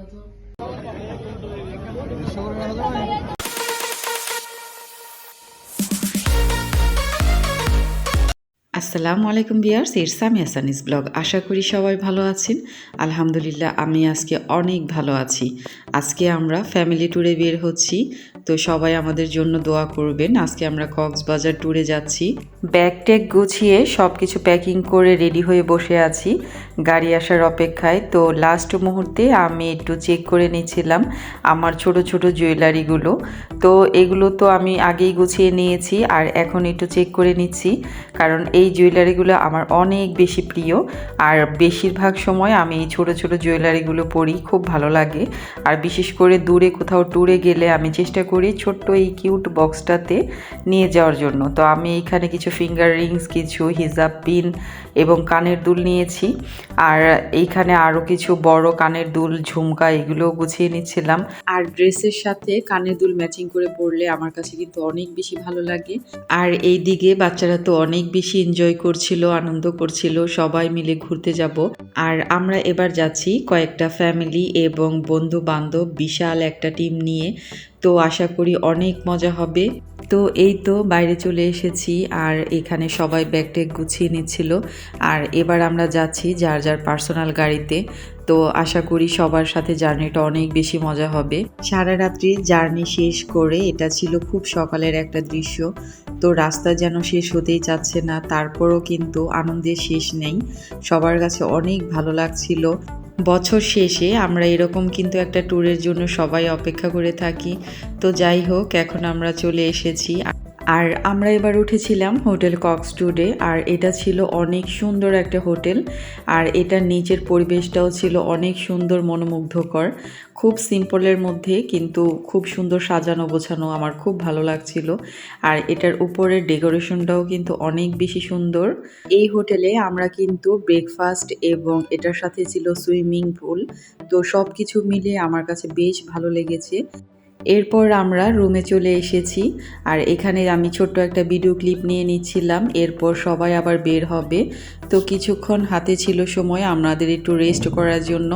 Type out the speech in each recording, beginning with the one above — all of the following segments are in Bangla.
Godzilla? আসসালামু আলাইকুম বিয়ার্স ইরসামি আসানিস ব্লগ। আশা করি সবাই ভালো আছেন। আলহামদুলিল্লাহ, আমি আজকে অনেক ভালো আছি। আজকে আমরা ফ্যামিলি ট্যুরে বের হচ্ছি। তো সবাই আমাদের জন্য দোয়া করবেন। আজকে আমরা কক্সবাজার ট্যুরে যাচ্ছি। ব্যাগ ট্যাগ গুছিয়ে সব কিছু প্যাকিং করে রেডি হয়ে বসে আছি। গাড়ি আসার অপেক্ষায়। তো লাস্ট মুহূর্তে আমি একটু চেক করে নিচ্ছিলাম আমার ছোট ছোট জুয়েলারিগুলো তো এগুলো তো আমি আগেই গুছিয়ে নিয়েছি আর এখন একটু চেক করে নিচ্ছি। কারণ এই জুয়েলারিগুলো আমার অনেক বেশি প্রিয়। আর বেশিরভাগ সময় আমি এই ছোট ছোট জুয়েলারিগুলো পরি, খুব ভালো লাগে। আর বিশেষ করে দূরে কোথাও ট্যুরে গেলে আমি চেষ্টা করি ছোট্ট এই কিউট বক্সটাতে নিয়ে যাওয়ার জন্য। তো আমি এখানে কিছু ফিঙ্গার রিংস কিছু হিজাব পিন এবং কানের দুল নিয়েছি। আর এইখানে আরও কিছু বড় কানের দুল, ঝুমকা এগুলো গুছিয়ে নিচ্ছিলাম। আর ড্রেসের সাথে কানের দুল ম্যাচিং করে পরলে আমার কাছে কিন্তু অনেক বেশি ভালো লাগে। আর এই দিকে বাচ্চারা তো অনেক বেশি এনজয় করছিল, আনন্দ করছিল, সবাই মিলে ঘুরতে যাব। আর আমরা এবার যাচ্ছি কয়েকটা ফ্যামিলি এবং বন্ধু বান্ধব বিশাল একটা টিম নিয়ে। তো আশা করি অনেক মজা হবে। তো এই তো বাইরে চলে এসেছি আর এখানে সবাই ব্যাগ ট্যাগ গুছিয়ে নিচ্ছিল। আর এবার আমরা যাচ্ছি যার যার পার্সোনাল গাড়িতে। তো আশা করি সবার সাথে জার্নিটা অনেক বেশি মজা হবে। সারা রাত্রি জার্নি শেষ করে এটা ছিল খুব সকালের একটা দৃশ্য। তো রাস্তা যেন শেষ হতেই চাচ্ছে না, তারপরও কিন্তু আনন্দের শেষ নেই। সবার কাছে অনেক ভালো লাগছিল। বছর শেষে আমরা এরকম কিন্তু একটা ট্যুরের জন্য সবাই অপেক্ষা করে থাকি। তো যাই হোক, এখন আমরা চলে এসেছি। আর আমরা এবার উঠেছিলাম হোটেল কক্সটুডে আর এটা ছিল অনেক সুন্দর একটা হোটেল, আর এটার নিচের পরিবেশটাও ছিল অনেক সুন্দর মনোমুগ্ধকর। খুব সিম্পলের মধ্যে, কিন্তু খুব সুন্দর সাজানো গোছানো আমার খুব ভালো লাগছিল। আর এটার উপরের ডেকোরেশনটাও কিন্তু অনেক বেশি সুন্দর। এই হোটেলে আমরা কিন্তু ব্রেকফাস্ট এবং এটার সাথে ছিল সুইমিং পুল, তো সব কিছু মিলে আমার কাছে বেশ ভালো লেগেছে। এরপর আমরা রুমে চলে এসেছি আর এখানে আমি ছোট্ট একটা ভিডিও ক্লিপ নিয়ে নিচ্ছিলাম। এরপর সবাই আবার বের হবে। তো কিছুক্ষণ হাতে ছিল সময় আমাদের একটু রেস্ট করার জন্য।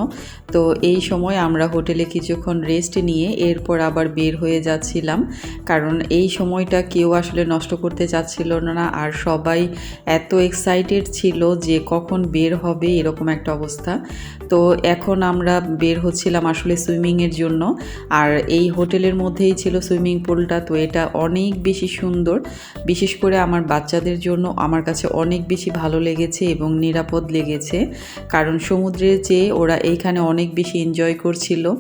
তো এই সময় আমরা হোটেলে কিছুক্ষণ রেস্ট নিয়ে এরপর আবার বের হয়ে যাচ্ছিলাম। কারণ এই সময়টা কেউ আসলে নষ্ট করতে চাচ্ছিল না আর সবাই এত এক্সাইটেড ছিল যে কখন বের হবে এরকম একটা অবস্থা। তো এখন আমরা বের হচ্ছিলাম আসলে সুইমিংয়ের জন্য। আর এই হোটেলের মধ্যেই ছিল সুইমিং পুলটা তো এটা অনেক বেশি সুন্দর। বিশেষ করে আমার বাচ্চাদের জন্য আমার কাছে অনেক বেশি ভালো লেগেছে। এবং নিরাপদ লেগেছে। কারণ সমুদ্রের চেয়ে ওরা এইখানে অনেক বেশি এনজয় করছিল।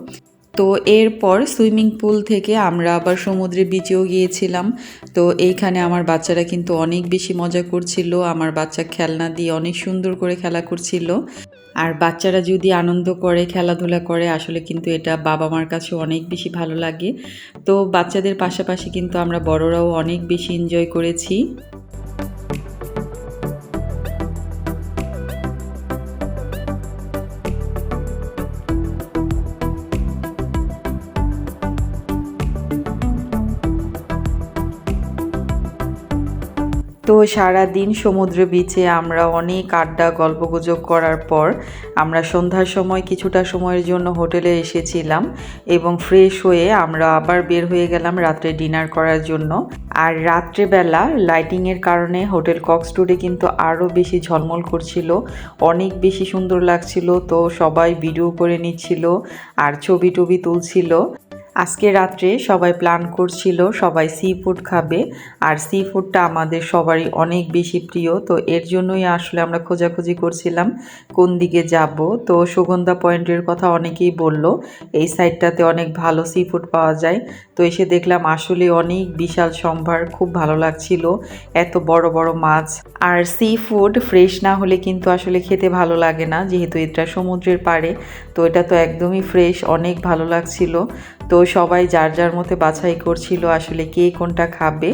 তো এরপর সুইমিং পুল থেকে আমরা আবার সমুদ্রে বিচেও গিয়েছিলাম। তো এইখানে আমার বাচ্চারা কিন্তু অনেক বেশি মজা করছিল। আমার বাচ্চা খেলনা দিয়ে অনেক সুন্দর করে খেলা করছিল। আর বাচ্চারা যদি আনন্দ করে, খেলাধুলা করে, আসলে কিন্তু এটা বাবা মার কাছে অনেক বেশি ভালো লাগে। তো বাচ্চাদের পাশাপাশি কিন্তু আমরা বড়রাও অনেক বেশি এনজয় করেছি। তো সারা দিন সমুদ্র বিচে আমরা অনেক আড্ডা, গল্পগুজব করার পর আমরা সন্ধ্যার সময় কিছুটা সময়ের জন্য হোটেলে এসেছিলাম এবং ফ্রেশ হয়ে আমরা আবার বের হয়ে গেলাম রাত্রে ডিনার করার জন্য। আর রাত্রেবেলা লাইটিংয়ের কারণে হোটেল কক্সটুডে কিন্তু আরও বেশি ঝলমল করছিল, অনেক বেশি সুন্দর লাগছিল, তো সবাই ভিডিও করে নিচ্ছিল আর ছবি টবি তুলছিল। আজকে রাত্রে সবাই প্ল্যান করছিল সবাই সি ফুড খাবে। আর সি ফুডটা আমাদের সবারই অনেক বেশি প্রিয়। তো এর জন্যই আসলে আমরা খোঁজাখুঁজি করছিলাম কোন দিকে যাব। তো সুগন্ধা পয়েন্টের কথা অনেকেই বলল, এই সাইডটাতে অনেক ভালো সি ফুড পাওয়া যায়। তো এসে দেখলাম আসলে অনেক বিশাল সম্ভার, খুব ভালো লাগছিল। এত বড় বড় মাছ। আর সি ফুড ফ্রেশ না হলে কিন্তু আসলে খেতে ভালো লাগে না, যেহেতু এটা সমুদ্রের পাড়ে। তো এটা তো একদমই ফ্রেশ অনেক ভালো লাগছিল। তো সবাই যার যার মতে বাছাই করছিল আসলে কে কোনটা খাবে।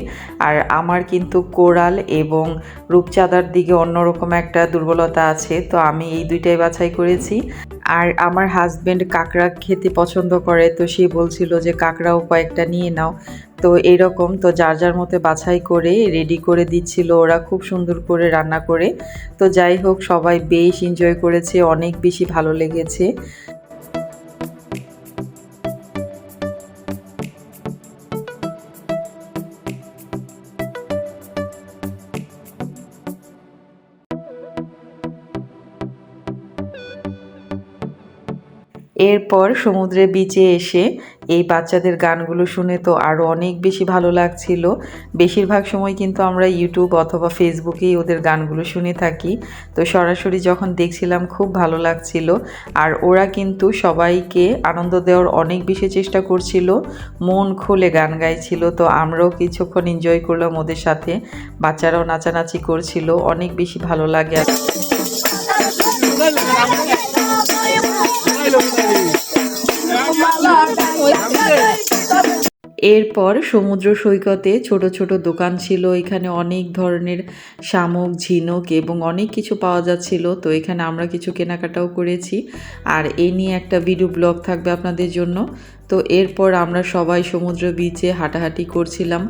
আর আমার কিন্তু কোরাল এবং রূপচাঁদার দিকে অন্যরকম একটা দুর্বলতা আছে, তো আমি এই দুইটাই বাছাই করেছি। আর আমার হাজব্যান্ড কাঁকড়া খেতে পছন্দ করে, তো সে বলছিল যে কাঁকড়াও কয়েকটা নিয়ে নাও। তো এরকম, তো যার যার মতে বাছাই করে রেডি করে দিচ্ছিল ওরা খুব সুন্দর করে রান্না করে। তো যাই হোক, সবাই বেশ এনজয় করেছে, অনেক বেশি ভালো লেগেছে। এরপর সমুদ্রে বিচে এসে এই বাচ্চাদের গানগুলো শুনে তো আরও অনেক বেশি ভালো লাগছিল। বেশিরভাগ সময় কিন্তু আমরা ইউটিউব অথবা ফেসবুকেই ওদের গানগুলো শুনে থাকি। তো সরাসরি যখন দেখছিলাম খুব ভালো লাগছিল। আর ওরা কিন্তু সবাইকে আনন্দ দেওয়ার অনেক বেশি চেষ্টা করছিল। মন খুলে গান গাইছিল। তো আমরাও কিছুক্ষণ এনজয় করলাম ওদের সাথে। বাচ্চারাও নাচানাচি করছিল। অনেক বেশি ভালো লাগে এরপর সমুদ্র সৈকতে ছোট ছোট দোকান ছিল, এখানে অনেক ধরনের শামুক, ঝিনুক এবং অনেক কিছু পাওয়া যাচ্ছিল, তো এখানে আমরা কিছু কেনাকাটাও করেছি। আর এই নিয়ে একটা ভিডিও ব্লগ থাকবে আপনাদের জন্য। তো এরপর আমরা সবাই সমুদ্র বিচে হাঁটাহাঁটি করছিলাম।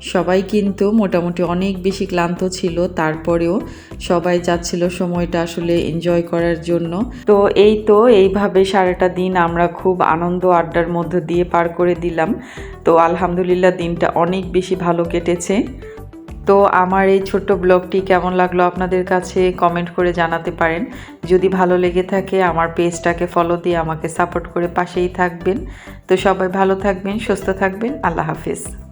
সবাই কিন্তু মোটামুটি অনেক বেশি ক্লান্ত ছিল, তারপরেও সবাই যাচ্ছিল সময়টা আসলে এনজয় করার জন্য। তো এই তো, এইভাবে সারাটা দিন আমরা খুব আনন্দ আড্ডার মধ্য দিয়ে পার করে দিলাম। তো আলহামদুলিল্লাহ দিনটা অনেক বেশি ভালো কেটেছে। তো আমার এই ছোট্ট ব্লগটি কেমন লাগল আপনাদের কাছে কমেন্ট করে জানাতে পারেন। যদি ভালো লেগে থাকে, আমার পেজটাকে ফলো দিয়ে আমাকে সাপোর্ট করে পাশেই থাকবেন। তো সবাই ভালো থাকবেন, সুস্থ থাকবেন, আল্লাহ হাফিজ।